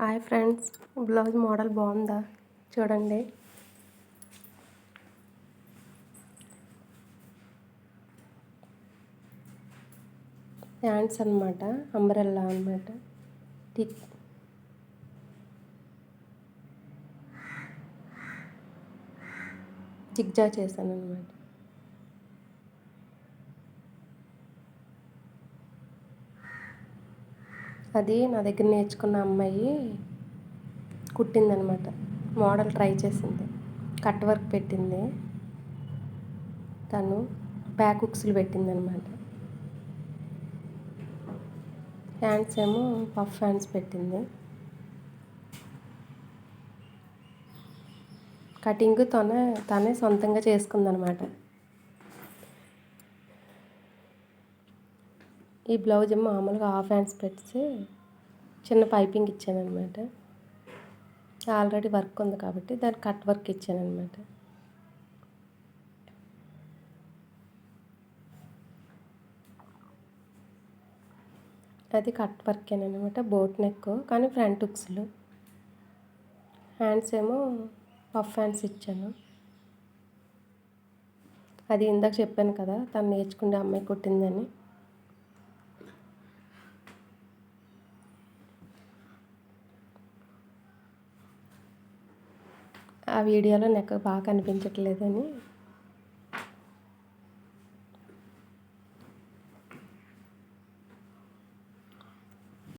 Hi friends blouse model బాగుందా? చూడండి. Hands అనమాట అంబ్రెల్లా అనమాట టిక్ జిగ్జా చేశాను అనమాట అది నా దగ్గర నేర్చుకున్న అమ్మాయి కుట్టిందనమాట. మోడల్ ట్రై చేసింది. కట్ వర్క్ పెట్టింది. తను బ్యాక్ ఉక్స్లు పెట్టిందనమాట. హ్యాండ్స్ ఏమో పఫ్ హ్యాండ్స్ పెట్టింది. కటింగ్ తనే తనే సొంతంగా చేసుకుందనమాట. ఈ బ్లౌజ్ ఏమో మామూలుగా హాఫ్ హ్యాండ్స్ పెట్టి చిన్న పైపింగ్ ఇచ్చానమాట ఆల్రెడీ వర్క్ ఉంది కాబట్టి దానికి కట్ వర్క్ ఇచ్చానమాట అది కట్ వర్కేనమాట బోట్ నెక్ కానీ ఫ్రంట్ హుక్స్లు. హ్యాండ్స్ ఏమో పఫ్ హ్యాండ్స్ ఇచ్చాను. అది ఇందాక చెప్పాను కదా తను నేర్చుకునే అమ్మాయి కుట్టిందని. ఆ వీడియోలో నాకు బాగా కనిపించట్లేదని